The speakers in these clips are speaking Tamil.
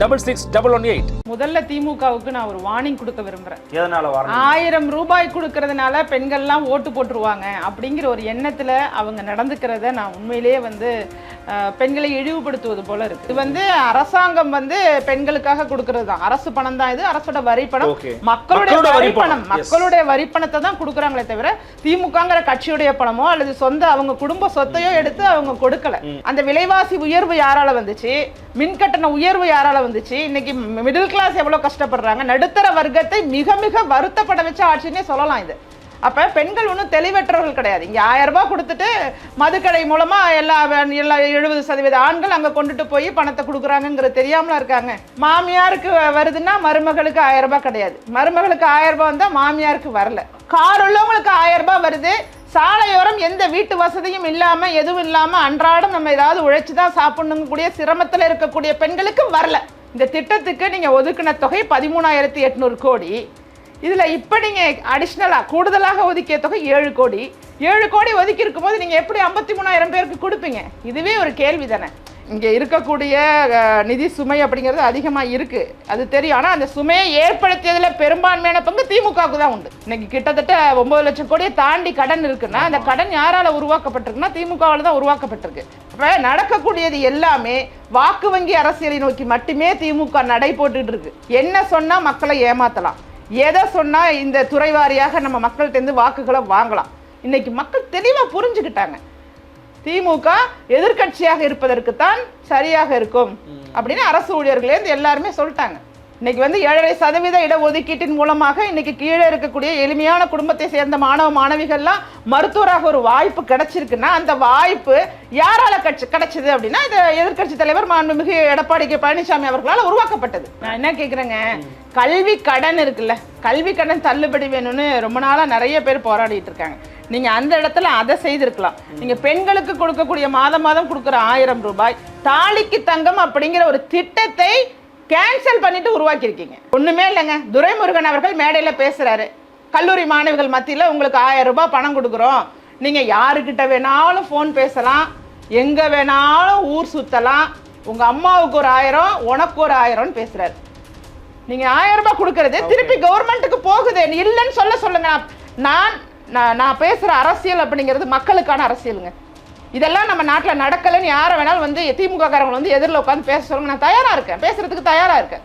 double six double one eight முதல்ல திமுகவுக்கு நான் ஒரு வார்னிங் கொடுக்க விரும்புறேன். எதனால ஆயிரம் ரூபாய் கொடுக்கறதுனால பெண்கள்லாம் ஓட்டு போட்டுருவாங்க அப்படிங்கிற ஒரு எண்ணத்துல அவங்க நடந்துக்கிறத நான் உண்மையிலேயே வந்து பெண்களை இழிவுபடுத்துவது போல இருக்கு. இது வந்து அரசாங்கம் வந்து பெண்களுக்காக கொடுக்கறது தான். அரசு பணம் தான் இது. அரசோட வரி பணம். மக்களுடைய மக்களோட வரி வரி பணம். பணம். Yes. மக்களுடைய வரி பணத்தை தான் கொடுக்குறாங்களே தவிர திமுகங்கிற கட்சியுடைய பணமோ அல்லது சொந்த அவங்க குடும்ப சொத்தையோ எடுத்து அவங்க கொடுக்கல. அந்த விலைவாசி உயர்வு யாரால வந்துச்சு? மின் கட்டண உயர்வு யாரால வந்துச்சு? இன்னைக்கு மிடில் கிளாஸ் எவ்வளோ கஷ்டப்படுறாங்க? நடுத்தர வர்க்கத்தை மிக மிக வருத்தப்பட வச்ச ஆட்சின்னே சொல்லலாம் இது. அப்போ பெண்கள் ஒன்றும் தெளிவற்றவர்கள் கிடையாது. இங்கே ஆயிரம் ரூபாய் கொடுத்துட்டு மதுக்கடை மூலமாக எல்லா எல்லா எழுபது சதவீத ஆண்கள் அங்கே கொண்டுட்டு போய் பணத்தை கொடுக்குறாங்கங்கிறது தெரியாமலா இருக்காங்க. மாமியாருக்கு வருதுன்னா மருமகளுக்கு ஆயிரம் ரூபாய் கிடையாது. மருமகளுக்கு ஆயிரம் ரூபாய் வந்தால் மாமியாருக்கு வரல. கார் உள்ளவங்களுக்கு ஆயிரம் ரூபாய் வருது. சாலையோரம் எந்த வீட்டு வசதியும் இல்லாமல் எதுவும் இல்லாமல் அன்றாடம் நம்ம ஏதாவது உழைச்சி தான் சாப்பிடணுங்கக்கூடிய சிரமத்தில் இருக்கக்கூடிய பெண்களுக்கு வரல. இந்த திட்டத்துக்கு நீங்கள் ஒதுக்கின தொகை பதிமூணாயிரத்தி எட்நூறு கோடி. இதில் இப்போ நீங்கள் அடிஷ்னலாக கூடுதலாக ஒதுக்கிய தொகை ஏழு கோடி. ஏழு கோடி ஒதுக்கி இருக்கும்போது நீங்கள் எப்படி ஐம்பத்தி மூணாயிரம் பேருக்கு கொடுப்பீங்க? இதுவே ஒரு கேள்வி தானே இங்கே இருக்கக்கூடிய நிதி சுமை அப்படிங்கிறது அதிகமாக இருக்குது அது தெரியும். ஆனால் அந்த சுமையை ஏற்படுத்தியதில் பெரும்பான்மையான பங்கு திமுகவுக்கு தான் உண்டு. இன்னைக்கு கிட்டத்தட்ட ஒம்பது லட்சம் கோடியை தாண்டி கடன் இருக்குன்னா அந்த கடன் யாரால் உருவாக்கப்பட்டிருக்குன்னா திமுகவில் தான் உருவாக்கப்பட்டிருக்கு. அப்ப நடக்கக்கூடியது எல்லாமே வாக்கு வங்கி அரசியலை நோக்கி மட்டுமே திமுக நடை போட்டுட்டு இருக்கு. என்ன சொன்னால் மக்களை ஏமாற்றலாம் எதை சொன்னால் இந்த துறை வாரியாக நம்ம மக்கள்கிட்டேருந்து வாக்குகளை வாங்கலாம். இன்னைக்கு மக்கள் தெளிவாக புரிஞ்சுக்கிட்டாங்க. திமுக எதிர்க்கட்சியாக இருப்பதற்குத்தான் சரியாக இருக்கும். அப்படின்னு அரசு ஊழியர்களே இருந்து எல்லாருமே சொல்லிட்டாங்க. இன்னைக்கு வந்து ஏழரை சதவீத இடஒதுக்கீட்டின் மூலமாக இன்னைக்கு கீழே இருக்கக்கூடிய எளிமையான குடும்பத்தை சேர்ந்த மாணவ மாணவிகள்லாம் மருத்துவராக ஒரு வாய்ப்பு கிடைச்சிருக்குன்னா அந்த வாய்ப்பு யாரால கட்சி கிடைச்சது அப்படின்னா இந்த எதிர்க்கட்சி தலைவர் மாண்புமிகு எடப்பாடி கே பழனிசாமி அவர்களால் உருவாக்கப்பட்டது. நான் என்ன கேட்குறேங்க கல்வி கடன் இருக்குல்ல. கல்வி கடன் தள்ளுபடி வேணும்னு ரொம்ப நாளாக நிறைய பேர் போராடிட்டு இருக்காங்க. நீங்க அந்த இடத்துல அதை செய்திருக்கலாம். நீங்க பெண்களுக்கு கொடுக்கக்கூடிய மாதம் மாதம் கொடுக்குற ஆயிரம் ரூபாய் தாலிக்கு தங்கம் அப்படிங்கிற ஒரு திட்டத்தை கேன்சல் பண்ணிட்டு உருவாக்கியிருக்கீங்க. ஒண்ணுமே இல்லைங்க. துரைமுருகன் அவர்கள் மேடையில பேசுறாரு. கல்லூரி மாணவிகள் மத்தியில உங்களுக்கு ஆயிரம் ரூபாய் பணம் கொடுக்குறோம். நீங்க யாருக்கிட்ட வேணாலும் ஃபோன் பேசலாம். எங்க வேணாலும் ஊர் சுத்தலாம். உங்க அம்மாவுக்கு ஒரு ஆயிரம் உனக்கு ஒரு ஆயிரம்னு பேசுறாரு. நீங்க ஆயிரம் ரூபாய் கொடுக்கறது திருப்பி கவர்மெண்ட்டுக்கு போகுது. இல்லைன்னு சொல்ல சொல்லுங்க. நான் நான் நான் பேசுகிற அரசியல் அப்படிங்கிறது மக்களுக்கான அரசியலுங்க. இதெல்லாம் நம்ம நாட்டில் நடக்கலைன்னு யாரை வேணாலும் வந்து திமுக காரங்களை வந்து எதிரில் உட்காந்து பேச சொல்லுங்க. நான் தயாராக இருக்கேன். பேசுகிறதுக்கு தயாராக இருக்கேன்.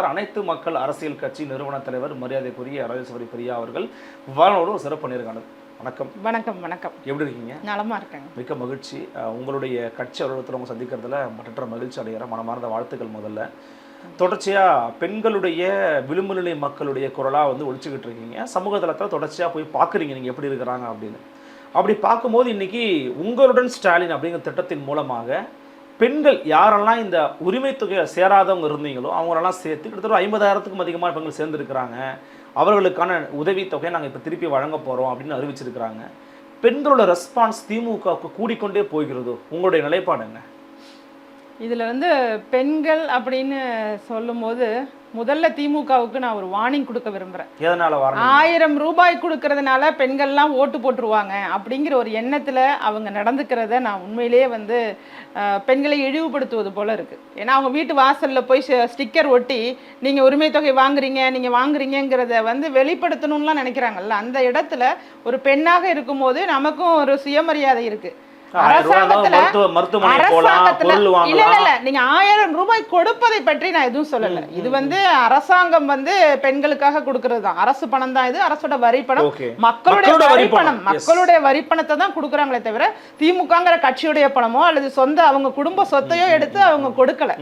அனைத்து மக்கள் அரசியல் கட்சி நிறுவன தலைவர் மரியாதைக்குரிய ராஜேஸ்வரி பிரியா அவர்கள் வானோடு ஒரு சிறப்பு நேர்காணல். வணக்கம். வணக்கம் வணக்கம். எப்படி இருக்கீங்க? நலமா இருக்கேங்க. மிக்க மகிழ்ச்சி. உங்களுடைய கட்சி அலுவலகத்தில் உங்க சந்திக்கிறதுல மற்ற மகிழ்ச்சி அடைகிற மனமார்ந்த வாழ்த்துக்கள் முதல்ல. தொடர்ச்சியா பெண்களுடைய விளிம்பு நிலை மக்களுடைய குரலா வந்து ஒழிச்சுக்கிட்டு இருக்கீங்க. சமூக தளத்தில் தொடர்ச்சியா போய் பார்க்குறீங்க நீங்க எப்படி இருக்கிறாங்க அப்படின்னு. அப்படி பார்க்கும்போது இன்னைக்கு உங்களுடன் ஸ்டாலின் அப்படிங்கிற திட்டத்தின் மூலமாக பெண்கள் யாரெல்லாம் இந்த உரிமை தொகையை சேராதவங்க இருந்தீங்களோ அவங்களெல்லாம் சேர்த்து கிட்டத்தட்ட ஐம்பதாயிரத்துக்கும் அதிகமாக பெண்கள் சேர்ந்துருக்கிறாங்க. அவர்களுக்கான உதவித்தொகையை நாங்கள் இப்போ திருப்பி வழங்க போகிறோம் அப்படின்னு அறிவிச்சிருக்கிறாங்க. பெண்களோட ரெஸ்பான்ஸ் திமுகவுக்கு கூடிக்கொண்டே போகிறதோ உங்களுடைய நிலைப்பாடு என்ன? வந்து பெண்கள் அப்படின்னு சொல்லும்போது முதல்ல திமுகவுக்கு நான் ஒரு வார்னிங் கொடுக்க வரணும் ஆயிரம் ரூபாய் கொடுக்கறதுனால பெண்கள்லாம் ஓட்டு போட்டுருவாங்க அப்படிங்கிற ஒரு எண்ணத்துல அவங்க நடந்துக்கிறத நான் உண்மையிலேயே வந்து பெண்களை இழிவுபடுத்துவது போல இருக்கு. ஏன்னா அவங்க வீட்டு வாசல்ல போய் ஸ்டிக்கர் ஒட்டி நீங்க உரிமை தொகை வாங்குறீங்க நீங்க வாங்குறீங்கங்கிறத வந்து வெளிப்படுத்தணும்லாம் நினைக்கிறாங்கல்ல. அந்த இடத்துல ஒரு பெண்ணாக இருக்கும்போது நமக்கும் ஒரு சுயமரியாதை இருக்கு. ஆயிரம் ரூபாய் கொடுப்பதை பற்றி நான் எதுவும் சொல்லல. இது வந்து அரசாங்கம் வந்து பெண்களுக்காக கொடுக்கறது தான். அரசு பணம் தான் இது. அரசோட வரி பணம். மக்களுடைய மக்களோட வரி பணம். மக்களுடைய வரி பணத்தை தான் கொடுக்குறாங்களே தவிர திமுகங்கிற கட்சியுடைய பணமோ அல்லது சொந்த அவங்க குடும்ப சொத்தையோ எடுத்து அவங்க கொடுக்கல.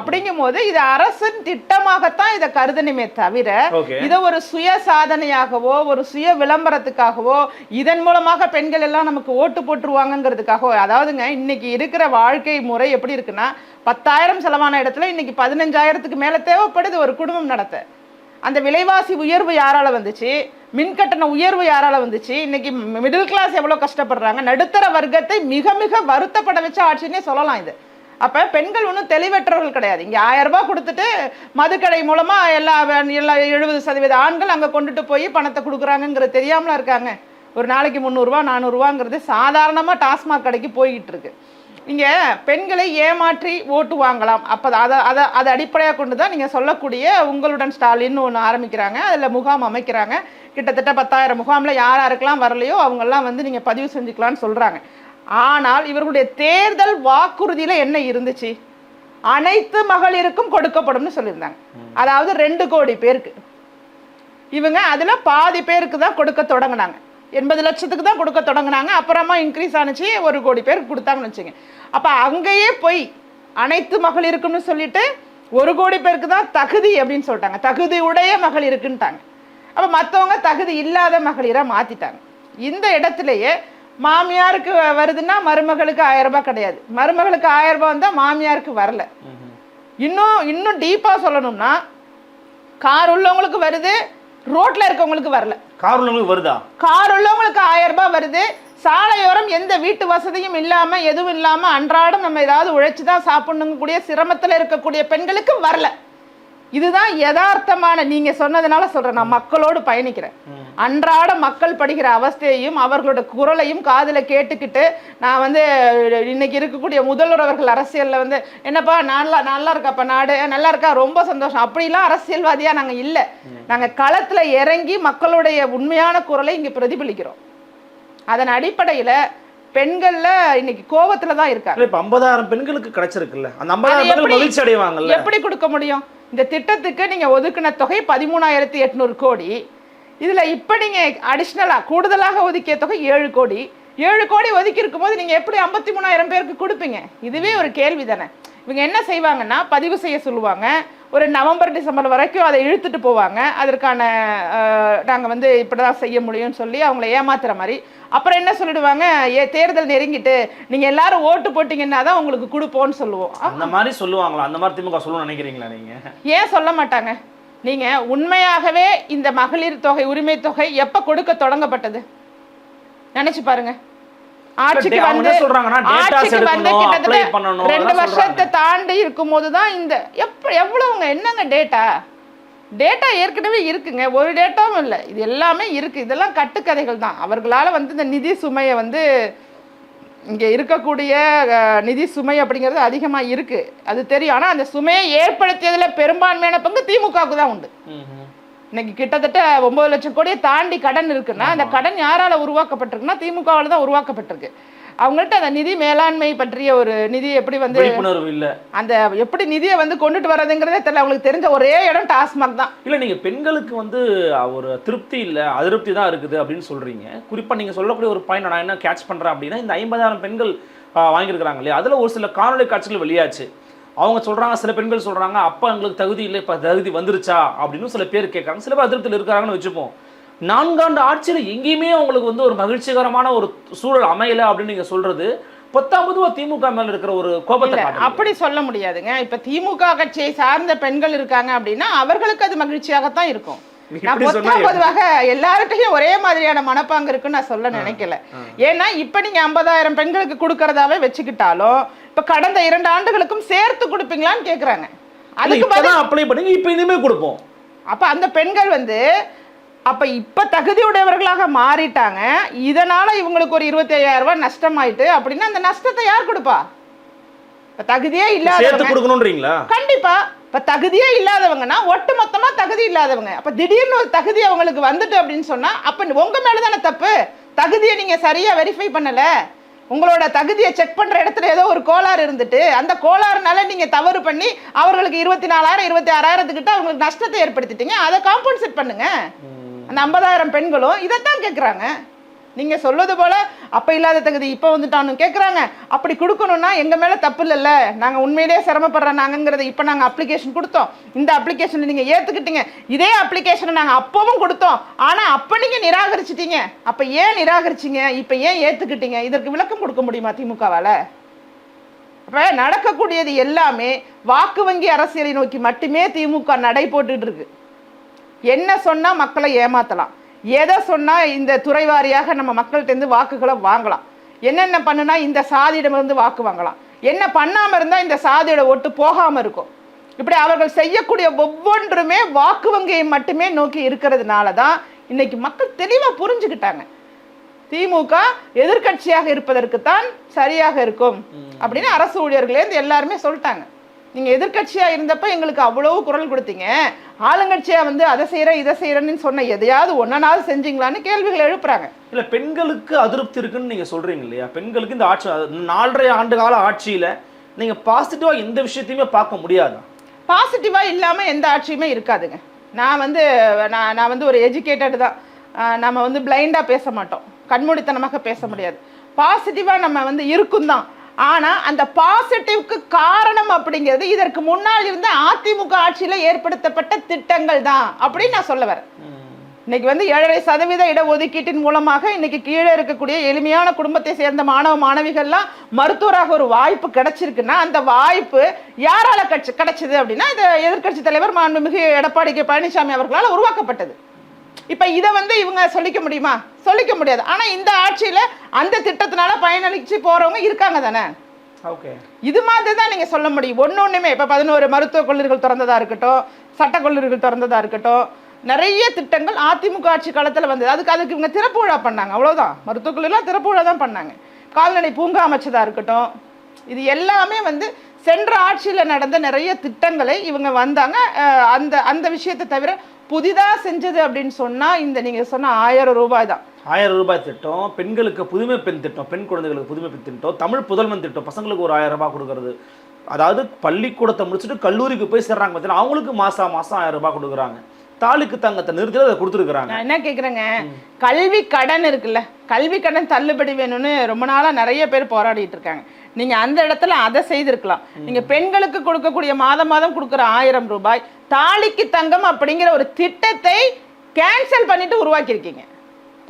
அப்படிங்கும் போது இது அரசின் திட்டமாகத்தான் இதை கருதணுமே தவிர. இதை ஒரு சுய சாதனையாகவோ ஒரு சுய விளம்பரத்துக்காகவோ இதன் மூலமாக பெண்கள் எல்லாம் நமக்கு ஓட்டு போட்டுருவாங்கங்கிறதுக்காகவோ அதாவதுங்க இன்னைக்கு இருக்கிற வாழ்க்கை முறை எப்படி இருக்குன்னா பத்தாயிரம் செலவான இடத்துல இன்னைக்கு பதினஞ்சாயிரத்துக்கு மேலே தேவைப்படுது ஒரு குடும்பம் நடத்த. அந்த விலைவாசி உயர்வு யாரால வந்துச்சு? மின்கட்டண உயர்வு யாரால வந்துச்சு? இன்னைக்கு மிடில் கிளாஸ் எவ்வளோ கஷ்டப்படுறாங்க? நடுத்தர வர்க்கத்தை மிக மிக வருத்தப்பட வச்ச ஆட்சின்னே சொல்லலாம் இது. அப்ப பெண்கள் ஒன்றும் தெளிவற்றவர்கள் கிடையாது. இங்க ஆயிரம் ரூபாய் கொடுத்துட்டு மதுக்கடை மூலமா எல்லா எல்லா எழுபது சதவீத ஆண்கள் அங்க கொண்டுட்டு போய் பணத்தை கொடுக்குறாங்கங்கிறது தெரியாமலா இருக்காங்க. ஒரு நாளைக்கு முந்நூறுரூவா நானூறுரூவாங்கிறது சாதாரணமாக டாஸ்மாக் கடைக்கு போய்கிட்டு இருக்கு நீங்கள் பெண்களை ஏமாற்றி ஓட்டு வாங்கலாம். அப்போ அதை அதை அதை அடிப்படையாக கொண்டு தான் நீங்கள் சொல்லக்கூடிய உங்களுடன் ஸ்டாலின் ஒன்று ஆரம்பிக்கிறாங்க. அதில் முகாம் அமைக்கிறாங்க. கிட்டத்தட்ட பத்தாயிரம் முகாமில் யார் யாருக்கெல்லாம் வரலையோ அவங்கெல்லாம் வந்து நீங்கள் பதிவு செஞ்சுக்கலாம்னு சொல்கிறாங்க ஆனால் இவர்களுடைய தேர்தல் வாக்குறுதியில் என்ன இருந்துச்சு? அனைத்து மகளிருக்கும் கொடுக்கப்படும்னு சொல்லியிருந்தாங்க. அதாவது ரெண்டு கோடி பேருக்கு. இவங்க அதில் பாதி பேருக்கு தான் கொடுக்க தொடங்கினாங்க. எண்பது லட்சத்துக்கு தான் கொடுக்க தொடங்குனாங்க. அப்புறமா இன்க்ரீஸ் ஆனுச்சு ஒரு கோடி பேருக்கு கொடுத்தாங்கன்னு வச்சுங்க. அப்ப அங்கேயே போய் அனைத்து மகளிருக்குன்னு சொல்லிட்டு ஒரு கோடி பேருக்கு தான் தகுதி அப்படின்னு சொல்லிட்டாங்க. தகுதி உடைய மகளிருக்குன்ட்டாங்க அப்ப மத்தவங்க தகுதி இல்லாத மகளிரா மாத்திட்டாங்க. இந்த இடத்துலயே மாமியாருக்கு வருதுன்னா மருமகளுக்கு ஆயிரம் ரூபாய் கிடையாது. மருமகளுக்கு ஆயிரம் ரூபாய் வந்தா மாமியாருக்கு வரல. இன்னும் இன்னும் டீப்பா சொல்லணும்னா கார் உள்ளவங்களுக்கு வருது ரோட்ல இருக்கவங்களுக்கு வரல. கார் உள்ளவங்களுக்கு வருதா? கார் உள்ளவங்களுக்கு ஆயிரம் ரூபாய் வருது. சாலையோரம் எந்த வீட்டு வசதியும் இல்லாம எதுவும் இல்லாம அன்றாடம் நம்ம ஏதாவது உழைச்சு தான் சாப்பிடணுங்க கூடிய சிரமத்துல இருக்கக்கூடிய பெண்களுக்கு வரல. இதுதான் யதார்த்தமான நீங்க சொன்னதுனால சொல்றேன் நான் மக்களோடு பயணிக்கிறேன். அன்றாட மக்கள் படுகிற அவஸ்தையையும் அவர்களோட குரலையும் காதுல கேட்டுக்கிட்டு நான் வந்து இன்னைக்கு இருக்கக்கூடிய முதல்வர் அவர்கள் அரசியல்ல வந்து என்னப்பா நல்லா நல்லா இருக்காப்பா நாடு? நல்லா இருக்கா? ரொம்ப சந்தோஷம். அப்படிலாம் அரசியல்வாதியா நாங்க இல்ல. நாங்க களத்துல இறங்கி மக்களுடைய உண்மையான குரலை இங்க பிரதிபலிக்கிறோம். அதன் அடிப்படையில பெண்கள்ல இன்னைக்கு கோவத்துல தான் இருக்காங்க. இப்ப ஐம்பதாயிரம் பெண்களுக்கு கிடைச்சிருக்குல்ல. அந்த ஐம்பதாயிரம் பெண்கள் மகிழ்ச்சி அடைவாங்கல்ல? எப்படி கொடுக்க முடியும்? இந்த திட்டத்துக்கு நீங்க ஒதுக்கின தொகை பதிமூணாயிரத்தி எட்நூறு கோடி. இதுல இப்ப நீங்க அடிஷ்னலா கூடுதலாக ஒதுக்கிய தொகை ஏழு கோடி. ஏழு கோடி ஒதுக்கி இருக்கும்போது நீங்க எப்படி ஐம்பத்தி மூணாயிரம் பேருக்கு கொடுப்பீங்க? இதுவே ஒரு கேள்வி தானே. இவங்க என்ன செய்வாங்கன்னா பதிவு செய்ய சொல்லுவாங்க. ஒரு நவம்பர் டிசம்பர் வரைக்கும் அதை இழுத்துட்டு போவாங்க. அதற்கான அஹ், நாங்க வந்து இப்படிதான் செய்ய முடியும்னு சொல்லி அவங்கள ஏமாத்துற மாதிரி. அப்புறம் என்ன சொல்லிடுவாங்க? ஏ தேர்தல் நெருங்கிட்டு நீங்க எல்லாரும் ஓட்டு போட்டீங்கன்னா தான் உங்களுக்கு கொடுப்போம்னு சொல்லுவோம். அந்த மாதிரி சொல்லுவாங்களா? அந்த மாதிரி திமுக சொல்லணும்னு நினைக்கிறீங்களா நீங்க? ஏன் சொல்ல மாட்டாங்க? நீங்க உண்மையாகவே இந்த மகளிர் தொகை உரிமை தொகை எப்ப கொடுக்க தொடங்கப்பட்டது? நினைச்சு பாருங்க. ஆட்சிக்கு வந்து ஆட்சிக்கு வந்து கிட்டத்தட்ட ரெண்டு வருஷத்தை தாண்டி இருக்கும்போது தான் இந்த எப்ப எவ்வளவுங்க என்னங்க டேட்டா டேட்டா ஏற்கனவே இருக்குங்க ஒரு டேட்டாவும் இல்லை. இது எல்லாமே இருக்கு. இதெல்லாம் கட்டுக்கதைகள் தான். அவர்களால வந்து இந்த நிதி சுமையை வந்து இங்க இருக்கக்கூடிய நிதி சுமை அப்படிங்கிறது அதிகமா இருக்கு. அது தெரியும். ஆனா அந்த சுமையை ஏற்படுத்தியதுல பெரும்பான்மையான பங்கு திமுகவுக்கு தான் உண்டு. இன்னைக்கு கிட்டத்தட்ட ஒன்பது லட்சம் கோடியை தாண்டி கடன் இருக்குன்னா அந்த கடன் யாரால உருவாக்கப்பட்டிருக்குன்னா திமுகவால தான் உருவாக்கப்பட்டிருக்கு. அவங்கள்ட்ட அந்த நிதி மேலாண்மை பற்றிய ஒரு நிதி எப்படி வந்து விழிப்புணர்வு இல்ல. அந்த எப்படி நிதியை வந்து கொண்டுட்டு வர்றதுங்கிறதே தெரியல. அவங்களுக்கு தெரிஞ்ச ஒரே இடம் டாஸ்மாக் தான். இல்ல நீங்க பெண்களுக்கு வந்து ஒரு திருப்தி இல்ல அதிருப்தி தான் இருக்குது அப்படின்னு சொல்றீங்க. குறிப்பா நீங்க சொல்லக்கூடிய ஒரு பாயிண்ட் நான் என்ன கேட்ச் பண்றேன் அப்படின்னா இந்த ஐம்பதாயிரம் பெண்கள் வாங்கியிருக்கிறாங்க இல்லையா? அதுல ஒரு சில காணொலி காட்சிகள் வெளியாச்சு. அவங்க சொல்றாங்க சில பெண்கள் சொல்றாங்க அப்பா எங்களுக்கு தகுதி இல்லை இப்ப தகுதி வந்துருச்சா? அப்படின்னு சில பேர் கேட்கறாங்க. சில பேர் அதிருப்தியில் இருக்காங்கன்னு வச்சுப்போம். நான்காண்டு ஆட்சியில எங்கேயுமே அவங்களுக்கு வந்து ஒரு மகிழ்ச்சிகரமான ஒரு சூழல் அமையல அப்படின்னு நீங்க சொல்றது பத்தாம் பொதுவா திமுக மேல இருக்கிற ஒரு கோபத்தை. அப்படி சொல்ல முடியாதுங்க. இப்ப திமுக கட்சியை சார்ந்த பெண்கள் இருக்காங்க அப்படின்னா அவர்களுக்கு அது மகிழ்ச்சியாகத்தான் இருக்கும். பொதுவாக எல்லார்கிட்டையும் ஒரே மாதிரியான மனப்பாங்கு இருக்குன்னு நான் சொல்ல நினைக்கல. ஏன்னா இப்ப நீங்க ஐம்பதாயிரம் பெண்களுக்கு கொடுக்கறதாவே வச்சுக்கிட்டாலும் இப்ப கடந்த இரண்டு ஆண்டுகளுக்கும் சேர்த்து கொடுப்பீங்களான்னு கேக்குறாங்க. அதுக்கு அப்ளை பண்ணி இப்ப இனிமே கொடுப்போம். அப்ப அந்த பெண்கள் வந்து அப்ப இப்ப தகுதியுடையவர்களாக மாறிட்டாங்க. இதனால இவங்களுக்கு ஒரு இருபத்தி ஐயாயிரம் ரூபாய் நஷ்டமாயிட்டு அப்படின்னா அந்த நஷ்டத்தை யார் கொடுப்பா? இப்ப தகுதியே சேர்த்து இல்லாதவங்க. கொடுக்கணும்ன்றீங்களா? கண்டிப்பா. இப்ப தகுதியே இல்லாதவங்கன்னா ஒட்டு மொத்தமா தகுதி இல்லாதவங்க. அப்ப திடீர்னு ஒரு தகுதி அவங்களுக்கு வந்துட்டு அப்படின்னு சொன்னா அப்ப உங்க மேல தானே தப்பு. தகுதியை நீங்க சரியா வெரிஃபை பண்ணல. உங்களோட தகுதியை செக் பண்ற இடத்துல ஏதோ ஒரு கோளாறு இருந்துட்டு அந்த கோளாறுனால நீங்க தவறு பண்ணி அவர்களுக்கு இருபத்தி நாலாயிரம் இருபத்தி ஆறாயிரத்துக்கிட்ட அவங்களுக்கு நஷ்டத்தை ஏற்படுத்திட்டீங்க. அதை காம்பன்சேட் பண்ணுங்க. அந்த ஐம்பதாயிரம் பெண்களும் இதைத்தான் கேட்குறாங்க நீங்கள் சொல்வது போல் அப்போ இல்லாத தகுதி இப்போ வந்துட்டானு கேட்குறாங்க அப்படி கொடுக்கணும்னா எங்கள் மேலே தப்பு இல்லைல்ல. நாங்கள் உண்மையிலேயே சிரமப்படுற நாங்கிறத இப்போ நாங்கள் அப்ளிகேஷன் கொடுத்தோம். இந்த அப்ளிகேஷனை நீங்கள் ஏற்றுக்கிட்டீங்க இதே அப்ளிகேஷனை நாங்கள் அப்போவும் கொடுத்தோம். ஆனால் அப்போ நீங்கள் நிராகரிச்சிட்டீங்க. அப்போ ஏன் நிராகரிச்சீங்க? இப்போ ஏன் ஏற்றுக்கிட்டீங்க இதற்கு விளக்கம் கொடுக்க முடியுமா திமுகவால்? அப்போ நடக்கக்கூடியது எல்லாமே வாக்கு வங்கி அரசியலை நோக்கி மட்டுமே திமுக நடை போட்டுட்டு இருக்கு. என்ன சொன்னா மக்களை ஏமாத்தலாம். எதை சொன்னா இந்த துறை வாரியாக நம்ம மக்கள்கிட்ட வாக்குகளை வாங்கலாம். என்னென்ன பண்ணுனா இந்த சாதியிடமிருந்து வாக்கு வாங்கலாம். என்ன பண்ணாம இருந்தா இந்த சாதியோட ஓட்டு போகாம இருக்கும். இப்படி அவர்கள் செய்யக்கூடிய ஒவ்வொன்றுமே வாக்கு வங்கியை மட்டுமே நோக்கி இருக்கிறதுனால தான் இன்னைக்கு மக்கள் தெளிவா புரிஞ்சுக்கிட்டாங்க. திமுக எதிர்க்கட்சியாக இருப்பதற்குத்தான் சரியாக இருக்கும். அப்படின்னு அரசு ஊழியர்களே எல்லாருமே சொல்லிட்டாங்க. நீங்க எதிர்க்கட்சியா இருந்தப்ப எங்களுக்கு அவ்வளவு குரல் கொடுத்தீங்க. ஆளுங்கட்சியா வந்து அதை செய்யறேன் இதை செய்யறேன்னு சொன்ன எதையாவது ஒன்னனாவது செஞ்சீங்களான்னு கேள்விகள் எழுப்புறாங்க. இல்ல பெண்களுக்கு அதிருப்தி இருக்குன்னு நீங்க சொல்றீங்க இல்லையா? பெண்களுக்கு இந்த ஆட்சி நாலரை ஆண்டு கால ஆட்சியில நீங்க பாசிட்டிவா எந்த விஷயத்தையுமே பார்க்க முடியாதா? பாசிட்டிவா இல்லாம எந்த ஆட்சியுமே இருக்காதுங்க. நான் வந்து நான் நான் வந்து ஒரு எஜுகேட்டட் தான். நம்ம வந்து பிளைண்டா பேச மாட்டோம். கண்மூடித்தனமாக பேச முடியாது. பாசிட்டிவா நம்ம வந்து இருக்கும் தான். ஆனால் அந்த பாசிட்டிவ்க்கு காரணம் அப்படிங்கிறது இதற்கு முன்னால் இருந்த அதிமுக ஆட்சியில் ஏற்படுத்தப்பட்ட திட்டங்கள் தான் அப்படின்னு நான் சொல்ல வரேன். இன்னைக்கு வந்து ஏழரை சதவீத இடஒதுக்கீட்டின் மூலமாக இன்னைக்கு கீழே இருக்கக்கூடிய எளிமையான குடும்பத்தை சேர்ந்த மாணவ மாணவிகள்லாம் மருத்துவராக ஒரு வாய்ப்பு கிடைச்சிருக்குன்னா அந்த வாய்ப்பு யாரால கட்சி கிடைச்சது அப்படின்னா இந்த எதிர்க்கட்சி தலைவர் மாண்புமிகு எடப்பாடி கே. பழனிசாமி அவர்களால் உருவாக்கப்பட்டது. இப்ப இதை வந்து இவங்க சொல்லிக்க முடியுமா? சொல்லிக்க முடியாது. ஆனா இந்த ஆட்சியில அந்த திட்டத்தினால பயனளிச்சு போறவங்க இருக்காங்க தானே? ஓகே. இது மாதிரி தான் நீங்கள் சொல்ல முடியும். ஒன்று ஒன்றுமே இப்போ பதினோரு மருத்துவக் கல்லூரிகள் திறந்ததா இருக்கட்டும் சட்டக் கல்லூரிகள் திறந்ததா இருக்கட்டும் நிறைய திட்டங்கள் அதிமுக ஆட்சி காலத்தில் வந்தது. அதுக்கு அதுக்கு இவங்க திறப்பு விழா பண்ணாங்க. அவ்வளோதான் மருத்துவக் கல்லூரிலாம் திறப்பு விழா தான் பண்ணாங்க. கால்நடை பூங்கா அமைச்சதா இருக்கட்டும் இது எல்லாமே வந்து சென்ற ஆட்சியில் நடந்த நிறைய திட்டங்களை இவங்க வந்தாங்க. அந்த அந்த விஷயத்தை தவிர புதிதாக செஞ்சது அப்படின்னு சொன்னால் இந்த நீங்கள் சொன்ன ஆயிரம் ரூபாய் தான். ஆயிரம் ரூபாய் திட்டம் பெண்களுக்கு புதுமை பெண் திட்டம் பெண் குழந்தைகளுக்கு புதுமை பெண் திட்டம் தமிழ் புதல்வன் திட்டம் பசங்களுக்கு ஒரு ஆயிரம் ரூபாய் கொடுக்கறது. அதாவது பள்ளிக்கூடத்தை முடிச்சுட்டு கல்லூரிக்கு போய் சேர்றாங்க பார்த்தீங்கன்னா அவங்களுக்கு மாசம் மாசம் ஆயிரம் ரூபாய் கொடுக்குறாங்க. தாலிக்கு தங்கத்தை நிறுத்தி அதை கொடுத்துருக்குறாங்க. என்ன கேக்குறேங்க? கல்வி கடன் இருக்குல்ல? கல்வி கடன் தள்ளுபடி வேணும்னு ரொம்ப நாளா நிறைய பேர் போராடிட்டு இருக்காங்க. நீங்க அந்த இடத்துல அதை செய்திருக்கலாம். நீங்க பெண்களுக்கு கொடுக்கக்கூடிய மாதம் மாதம் கொடுக்குற ஆயிரம் ரூபாய் தாலிக்கு தங்கம் அப்படிங்கிற ஒரு திட்டத்தை கேன்சல் பண்ணிட்டு உருவாக்கியிருக்கீங்க.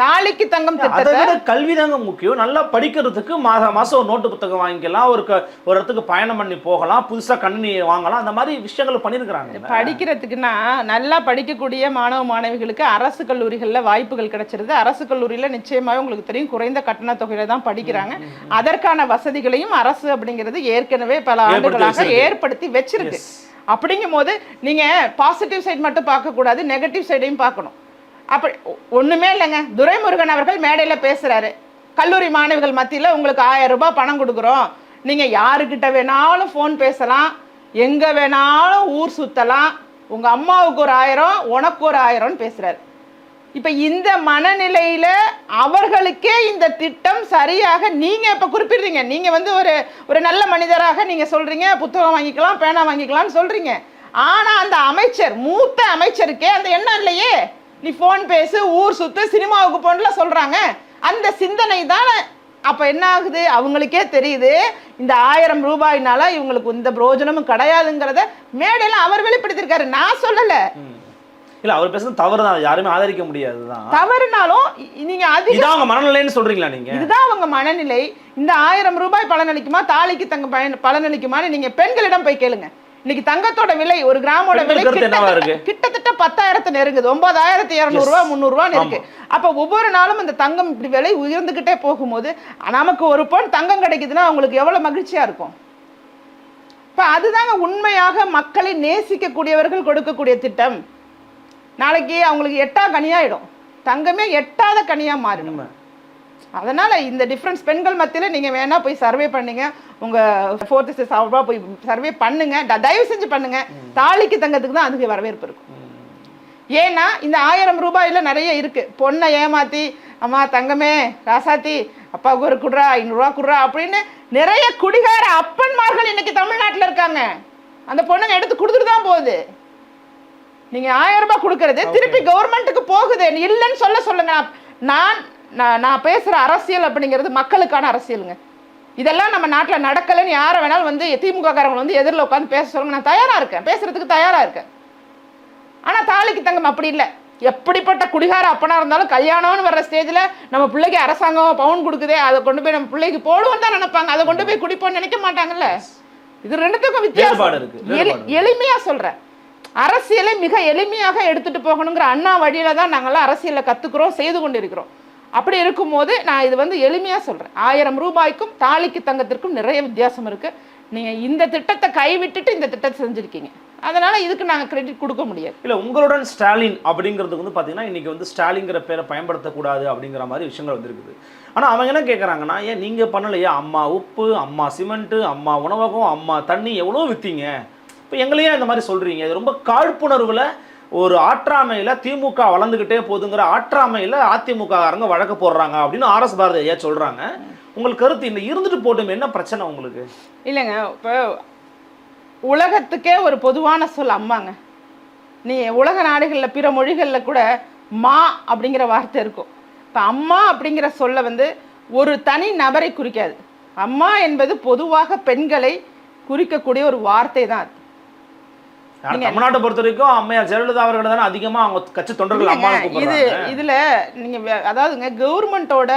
தாலிக்கு தங்கம் அதை விட கல்வி தாங்க முக்கியம். நல்லா படிக்கிறதுக்கு மாதம் மாசம் ஒரு நோட்டு புத்தகம் வாங்கிக்கலாம் ஒரு ஒரு இடத்துக்கு பயணம் பண்ணி போகலாம் புதுசா கணினி வாங்கலாம் அந்த மாதிரி விஷயங்கள் பண்ணியிருக்கிறாங்க. படிக்கிறதுக்குன்னா நல்லா படிக்கக்கூடிய மாணவ மாணவிகளுக்கு அரசு கல்லூரிகளில் வாய்ப்புகள் கிடைச்சிருது. அரசு கல்லூரியில் நிச்சயமாக உங்களுக்கு தெரியும் குறைந்த கட்டண தொகையில தான் படிக்கிறாங்க. அதற்கான வசதிகளையும் அரசு அப்படிங்கிறது ஏற்கனவே பல ஆண்டுகளாக. ஏற்படுத்தி வச்சிருக்கு. அப்படிங்கும் போது நீங்க பாசிட்டிவ் சைடு மட்டும் பார்க்கக்கூடாது நெகட்டிவ் சைடையும் பார்க்கணும். அப்படி ஒன்றுமே இல்லைங்க. துரைமுருகன் அவர்கள் மேடையில் பேசுகிறாரு கல்லூரி மாணவிகள் மத்தியில் உங்களுக்கு ஆயிரம் ரூபாய் பணம் கொடுக்குறோம். நீங்கள் யாருக்கிட்ட வேணாலும் ஃபோன் பேசலாம். எங்கே வேணாலும் ஊர் சுற்றலாம் உங்கள் அம்மாவுக்கு ஒரு ஆயிரம் உனக்கு ஒரு ஆயிரம்னு பேசுகிறார் இப்போ இந்த மனநிலையில் அவர்களுக்கே இந்த திட்டம் சரியாக நீங்கள் இப்போ குறிப்பிடுறீங்க. நீங்கள் வந்து ஒரு ஒரு நல்ல மனிதராக நீங்கள் சொல்கிறீங்க புத்தகம் வாங்கிக்கலாம் பேனா வாங்கிக்கலாம்னு சொல்கிறீங்க ஆனால் அந்த அமைச்சர் மூத்த அமைச்சருக்கே அந்த எண்ணம் இல்லையே. நீ ஃபோன் பேசு ஊர் சுத்து சினிமாவுக்கு போன்ல சொல்றாங்க. அந்த சிந்தனை தான் அப்ப என்ன ஆகுது? அவங்களுக்கே தெரியுது. இந்த ஆயிரம் ரூபாயினால இவங்களுக்கு இந்த பிரயோஜனமும் கிடையாதுங்கிறத மேடையில அவர் வெளிப்படுத்தியிருக்காரு. நான் சொல்லல. இல்ல அவர் பேசுறது தவறு தான் யாருமே ஆதரிக்க முடியாதுதான். தவறுனாலும் நீங்க அதிக இதான் அவங்க மனநிலைன்னு சொல்றீங்களா நீங்க? இதுதான் அவங்க மனநிலை. இந்த ஆயிரம் ரூபாய் பலனளிக்குமா? தாலிக்கு தங்க பயன் பலனளிக்குமான்னு நீங்க பெண்களிடம் போய் கேளுங்க. இன்னைக்கு தங்கத்தோட விலை ஒரு கிராமோட விலை கிட்டத்தட்ட- பத்தாயிரத்து நெருங்குது. ஒன்பதாயிரத்தி இருநூறு ரூபா முந்நூறு ரூபான்னு இருக்கு அப்ப ஒவ்வொரு நாளும் இந்த தங்கம் இப்படி விலை உயர்ந்துகிட்டே போகும்போது நமக்கு ஒரு பவுன் தங்கம் கிடைக்குதுன்னா அவங்களுக்கு எவ்வளவு மகிழ்ச்சியா இருக்கும்? இப்ப அதுதாங்க உண்மையாக மக்களை நேசிக்கக்கூடியவர்கள் கொடுக்கக்கூடிய திட்டம். நாளைக்கு அவங்களுக்கு எட்டா கனியாயிடும். தங்கமே எட்டாத கனியா மாறிடும். அதனால இந்த டிஃப்ரென்ஸ் பெண்கள் மத்தியில நீங்க வேணா போய் சர்வே பண்ணுங்க. உங்க ஃபோர்த் சார்பா போய் சர்வே பண்ணுங்க. தயவு செஞ்சு பண்ணுங்க. தாலிக்கு தங்கத்துக்கு தான் அதுக்கு வரவேற்பு இருக்கும். ஏன்னா இந்த ஆயிரம் ரூபாயில நிறைய இருக்கு. பொண்ணை ஏமாத்தி அம்மா தங்கமே ராசாத்தி அப்பாவுக்கு ஒரு குடுறா ஐநூறுரூவா குடுறா அப்படின்னு நிறைய குடிகார அப்பன்மார்கள் இன்னைக்கு தமிழ்நாட்டில் இருக்காங்க. அந்த பொண்ணுங்க எடுத்து கொடுத்துட்டு தான் போகுது. நீங்க ஆயிரம் ரூபாய் கொடுக்கறது திருப்பி கவர்மெண்ட்டுக்கு போகுது. இல்லைன்னு சொல்ல சொல்லுங்க. நான் நான் நான் பேசுற அரசியல் அப்படிங்கிறது மக்களுக்கான அரசியலுங்க. இதெல்லாம் நம்ம நாட்டில் நடக்கலைன்னு யாரை வேணாலும் வந்து திமுக காரங்க வந்து எதிரில் உட்காந்து பேச சொல்லுங்க. நான் தயாரா இருக்கேன். பேசுறதுக்கு தயாரா இருக்கேன். ஆனா தாலிக்கு தங்கம் அப்படி இல்லை. எப்படிப்பட்ட குடிகார அப்பனா இருந்தாலும் கல்யாணம்னு வர்ற ஸ்டேஜ்ல நம்ம பிள்ளைக்கு அரசாங்கம் பவுன் கொடுக்குதே அதை கொண்டு போய் நம்ம பிள்ளைக்கு போடுவோம் தான் நினைப்பாங்க. அதை கொண்டு போய் குடிப்போம்னு நினைக்க மாட்டாங்கல்ல? இது ரெண்டுத்துக்கும் வித்தியாசம். இருக்கு, எளி- வேறுபாடு. எளிமையா சொல்றேன். அரசியலை மிக எளிமையாக எடுத்துட்டு போகணுங்கிற அண்ணா வழியில தான் நாங்கெல்லாம் அரசியலை கத்துக்கிறோம் செய்து கொண்டிருக்கிறோம். அப்படி இருக்கும்போது நான் இது வந்து எளிமையாக சொல்கிறேன் ஆயிரம் ரூபாய்க்கும் தாலிக்கு தங்கத்திற்கும் நிறைய வித்தியாசம் இருக்குது நீங்கள் இந்த திட்டத்தை கைவிட்டுட்டு இந்த திட்டத்தை செஞ்சுருக்கீங்க. அதனால் இதுக்கு நாங்கள் கிரெடிட் கொடுக்க முடியாது. இல்லை உங்களுடன் ஸ்டாலின் அப்படிங்கிறதுக்கு வந்து பார்த்தீங்கன்னா இன்றைக்கி வந்து ஸ்டாலிங்கிற பேரை பயன்படுத்தக்கூடாது அப்படிங்கிற மாதிரி விஷயங்கள் வந்துருக்குது. ஆனால் அவங்க என்ன கேட்குறாங்கன்னா ஏன் நீங்கள் பண்ணலையா? அம்மா உப்பு அம்மா சிமெண்ட்டு அம்மா உணவகம் அம்மா தண்ணி எவ்வளோ விற்றீங்க இப்போ எங்களையே இந்த மாதிரி சொல்கிறீங்க இது ரொம்ப காழ்ப்புணர்வில் ஒரு ஆற்றாமையில் திமுக வளர்ந்துக்கிட்டே போதுங்கிற ஆற்றாமையில் அதிமுககாரங்க வழக்கு போடுறாங்க அப்படின்னு ஆர்எஸ் பாரதி ஐயா சொல்கிறாங்க உங்களுக்கு கருத்து இல்லை இருந்துட்டு போட்டும் என்ன பிரச்சனை உங்களுக்கு? இல்லைங்க இப்போ உலகத்துக்கே ஒரு பொதுவான சொல் அம்மாங்க. நீ உலக நாடுகளில் பிற மொழிகளில் கூட மா அப்படிங்கிற வார்த்தை இருக்கும். இப்போ அம்மா அப்படிங்கிற சொல்ல வந்து ஒரு தனி நபரை குறிக்காது. அம்மா என்பது பொதுவாக பெண்களை குறிக்கக்கூடிய ஒரு வார்த்தை தான் அது. ஆனா தமிழ்நாட்டை பொறுத்த வரைக்கும் அம்மையார் ஜெயலலிதா அவர்கள் தானே அதிகமா அவங்க கட்சி தொண்டர்கள் அம்மா இது இதுல நீங்க வே- அதாவதுங்க கவர்மெண்ட்டோட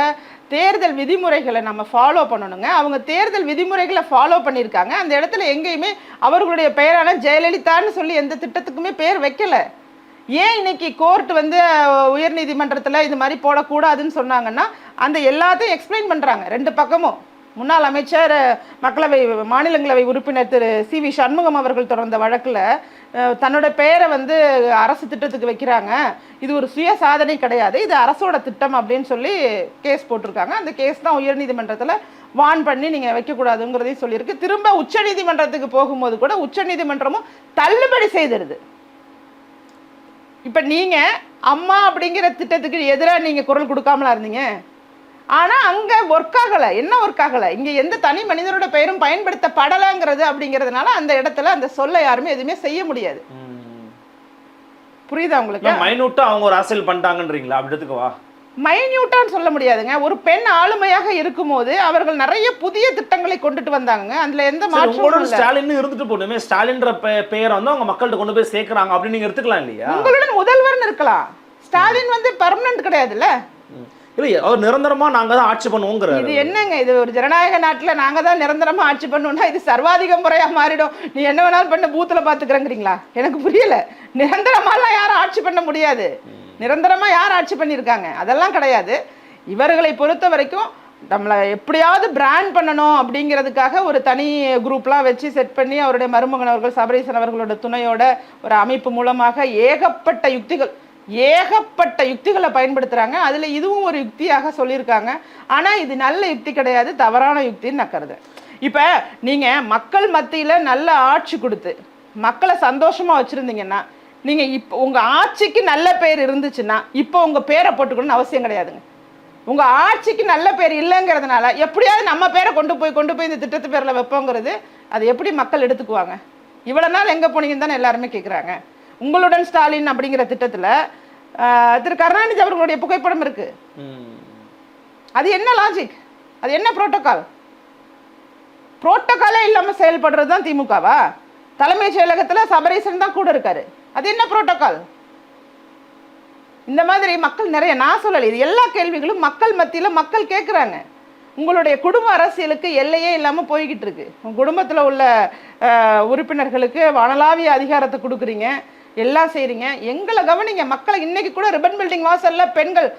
தேர்தல் விதிமுறைகளை நம்ம ஃபாலோ பண்ணணுங்க. அவங்க தேர்தல் விதிமுறைகளை ஃபாலோ பண்ணியிருக்காங்க. அந்த இடத்துல எங்கேயுமே அவர்களுடைய பெயரான ஜெயலலிதான்னு சொல்லி எந்த திட்டத்துக்குமே பேர் வைக்கல. ஏன் இன்னைக்கு கோர்ட் வந்து உயர்நீதிமன்றத்தில் இது மாதிரி போடக்கூடாதுன்னு சொன்னாங்கன்னா அந்த எல்லாத்தையும் எக்ஸ்பிளைன் பண்ணுறாங்க ரெண்டு பக்கமும். முன்னாள் அமைச்சர் மக்களவை மாநிலங்களவை உறுப்பினர் திரு சி வி சண்முகம் அவர்கள் தொடர்ந்த வழக்கில் தன்னோட பெயரை வந்து அரசு திட்டத்துக்கு வைக்கிறாங்க. இது ஒரு சுய சாதனை கிடையாது. இது அரசோட திட்டம் அப்படின்னு சொல்லி கேஸ் போட்டிருக்காங்க. அந்த கேஸ் தான் உயர்நீதிமன்றத்தில் வான் பண்ணி நீங்கள் வைக்கக்கூடாதுங்கிறதையும் சொல்லியிருக்கு. திரும்ப உச்சநீதிமன்றத்துக்கு போகும்போது கூட உச்சநீதிமன்றமும் தள்ளுபடி செய்திருது. இப்போ நீங்கள் அம்மா அப்படிங்கிற திட்டத்துக்கு எதிராக நீங்கள் குரல் கொடுக்காமலா இருந்தீங்க? ஆனால் அங்கே ஒர்க் ஆகலை. என்ன ஒர்க் ஆகலை? இங்கே எந்த தனி மனிதனோட பெயரும் பயன்படுத்தப்படலைங்கிறது அப்படிங்கிறதுனால அந்த இடத்துல அந்த சொல்ல யாருமே எதுவுமே செய்ய முடியாது. புரியுதா உங்களுக்கு? மைனூட்டா அவங்க ஒரு அரசியல் பண்ணிட்டாங்கன்றீங்களா? அப்படி மைன்யூட்டான்னு சொல்ல முடியாதுங்க. ஒரு பெண் ஆளுமையாக இருக்கும்போது அவர்கள் நிறைய புதிய திட்டங்களை கொண்டுட்டு வந்தாங்க அதுல எந்த மாற்றமும் ஸ்டாலின் இருந்துட்டு போட்டுமே ஸ்டாலின்ற பெயரை வந்து அவங்க மக்கள்கிட்ட கொண்டு போய் சேர்க்கறாங்க அப்படின்னு நீங்க எடுத்துக்கலாம் இல்லையா? உங்களுடன் முதல்வர்னு இருக்கலாம். ஸ்டாலின் வந்து பர்மனன்ட் கிடையாதுல்ல. இல்லை அவர் நிரந்தரமா நாங்க தான் ஆட்சி பண்ணுவோங்கிறாரு. இது என்னங்க இது ஒரு ஜனநாயக நாட்டில் நாங்க தான் நிரந்தரமா ஆட்சி பண்ணுவோம்னா இது சர்வாதிக முறையா மாறிடும். நீ என்ன வேணாலும் பண்ண பூத்துல பாத்துக்கிறேங்கிறீங்களா? எனக்கு புரியல. நிரந்தரமாலாம் யாரும் ஆட்சி பண்ண முடியாது. நிரந்தரமா யார் ஆட்சி பண்ணியிருக்காங்க? அதெல்லாம் கிடையாது. இவர்களை பொறுத்த வரைக்கும் நம்மளை எப்படியாவது பிராண்ட் பண்ணணும் அப்படிங்கிறதுக்காக ஒரு தனி குரூப்லாம் வச்சு செட் பண்ணி அவருடைய மருமகன் அவர்கள் சபரீசன் அவர்களோட துணையோட ஒரு அமைப்பு மூலமாக ஏகப்பட்ட யுக்திகள் ஏகப்பட்ட யுக்திகளை பயன்படுத்துகிறாங்க அதில் இதுவும் ஒரு யுக்தியாக சொல்லியிருக்காங்க. ஆனால் இது நல்ல யுக்தி கிடையாது. தவறான யுக்தின்னு நான் கருதுறேன் இப்போ நீங்கள் மக்கள் மத்தியில் நல்ல ஆட்சி கொடுத்து மக்களை சந்தோஷமாக வச்சுருந்தீங்கன்னா நீங்கள் இப்போ உங்கள் ஆட்சிக்கு நல்ல பேர் இருந்துச்சுன்னா இப்போ உங்கள் பேரை போட்டுக்கணும்னு அவசியம் கிடையாதுங்க. உங்கள் ஆட்சிக்கு நல்ல பேர் இல்லைங்கிறதுனால எப்படியாவது நம்ம பேரை கொண்டு போய் கொண்டு போய் இந்த திட்டத்து பேரில் வைப்போங்கிறது அது எப்படி மக்கள் எடுத்துக்குவாங்க? இவ்வளோ நாள் எங்கே போனீங்கன்னு தானே எல்லாருமே கேட்குறாங்க உங்களுடன் ஸ்டாலின் அப்படிங்கிற திட்டத்துல திரு கருணாநிதி அவர்களுடைய புகைப்படம் இருக்கு. அது என்ன லாஜிக் அது என்ன புரோட்டோகால் புரோட்டோகாலே இல்லாம செயல்படுறது தான் திமுகவா? தலைமைச் செயலகத்துல சபரீசன் தான் கூட இருக்காரு. அது என்ன புரோட்டோகால் இந்த மாதிரி மக்கள் நிறைய நான் சொல்லலை இது எல்லா கேள்விகளும் மக்கள் மத்தியில் மக்கள் கேட்குறாங்க உங்களுடைய குடும்ப அரசியலுக்கு எல்லையே இல்லாமல் போய்கிட்டு இருக்கு. உங்கள் குடும்பத்தில் உள்ள உறுப்பினர்களுக்கு வனலாவிய அதிகாரத்தை கொடுக்குறீங்க. எல்லாம் செய்கிறீங்க எங்களை கவனிங்க மக்களை இன்னைக்கு கூட ரிப்பன் பில்டிங் வாசல்ல பெண்கள்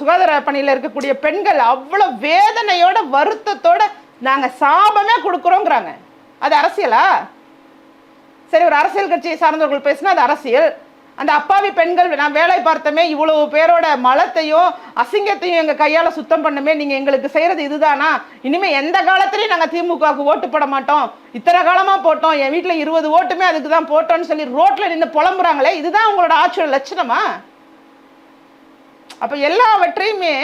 சுகாதார பணியில் இருக்கக்கூடிய பெண்கள் அவ்வளோ வேதனையோட வருத்தத்தோட நாங்கள் சாபமே கொடுக்குறோங்கிறாங்க. அது அரசியலா? சரி ஒரு அரசியல் கட்சியை சார்ந்தவர்கள் பேசினா அது அரசியல். அந்த அப்பாவி பெண்கள் நான் வேலை பார்த்தமே இவ்வளவு பேரோட மலத்தையும் அசிங்கத்தையும் எங்க கையால சுத்தம் பண்ணமே நீங்க எங்களுக்கு செய்யறது இதுதானா? இனிமே எந்த காலத்திலயும் நாங்க திமுகவுக்கு ஓட்டு போட மாட்டோம். இத்தனை காலமா போட்டோம். என் வீட்டுல இருபது ஓட்டுமே அதுக்கு தான் போட்டோம்னு சொல்லி ரோட்ல நின்று புலம்புறாங்களே இதுதான் உங்களோட ஆட்சியோட லட்சணமா? அப்ப எல்லாவற்றையுமே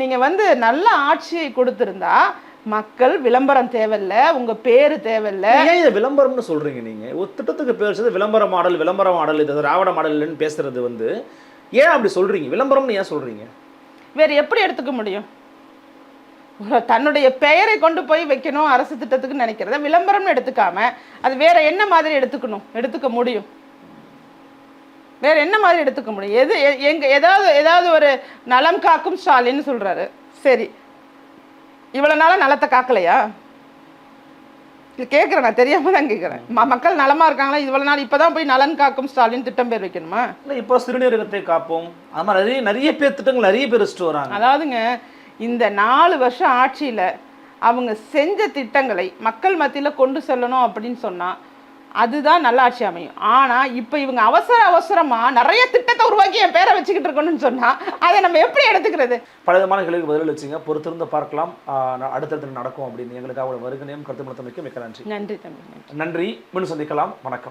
நீங்க வந்து நல்ல ஆட்சியை கொடுத்திருந்தா மக்கள் விளம்பரம் தேவையில்ல உங்க பேரு தேவையில்ல. ஏன் இதை விளம்பரம்னு சொல்றீங்க நீங்க? ஒரு திட்டத்துக்கு பேர் விளம்பர மாடல் விளம்பர மாடல் இது திராவிட மாடல் இல்லைன்னு பேசுறது வந்து ஏன் அப்படி சொல்றீங்க? விளம்பரம்னு ஏன் சொல்றீங்க? வேற எப்படி எடுத்துக்க முடியும்? தன்னுடைய பெயரை கொண்டு போய் வைக்கணும் அரசு திட்டத்துக்கு நினைக்கிறத விளம்பரம்னு எடுத்துக்காம அது வேற என்ன மாதிரி எடுத்துக்கணும்? எடுத்துக்க முடியும். வேற என்ன மாதிரி எடுத்துக்க முடியும்? எது எங்க ஏதாவது ஏதாவது ஒரு நலம் காக்கும் ஸ்டாலின் சொல்றாரு. சரி இவ்வளவு நாளா நலத்தை காக்கலையா? இது கேட்குறேன் நான் தெரியாம தான் கேட்குறேன் மக்கள் நலமா இருக்காங்களா? இவ்வளவு நாள் இப்பதான் போய் நலன் காக்கும் ஸ்டாலின் திட்டம் பேர் வைக்கணுமா? இல்லை இப்போ சிறுநீரகத்தை காப்போம். அது மாதிரி நிறைய நிறைய பேர் திட்டங்கள் நிறைய பேர் வச்சுட்டு வராங்க. அதாவதுங்க இந்த நாலு வருஷம் ஆட்சியில் அவங்க செஞ்ச திட்டங்களை மக்கள் மத்தியில் கொண்டு செல்லணும் அப்படின்னு சொன்னால் அதுதான் நல்ல ஆட்சி அமையும். ஆனால் இப்போ இவங்க அவசர அவசரமாக நிறைய திட்டத்தை உருவாக்கி என் பேரை வச்சுக்கிட்டு இருக்கணும்னு சொன்னால் அதை நம்ம எப்படி எடுத்துக்கிறது? பல விதமான கேள்விக்கு பதில் வச்சுங்க பொறுத்திருந்து பார்க்கலாம். அடுத்தடுத்து நடக்கும் அப்படின்னு எங்களுக்காக வருகினையும் கருத்து மனத்தமைக்கு மிக்க நன்றி. நன்றி தம்பி நன்றி. மீண்டும் சந்திக்கலாம். வணக்கம்.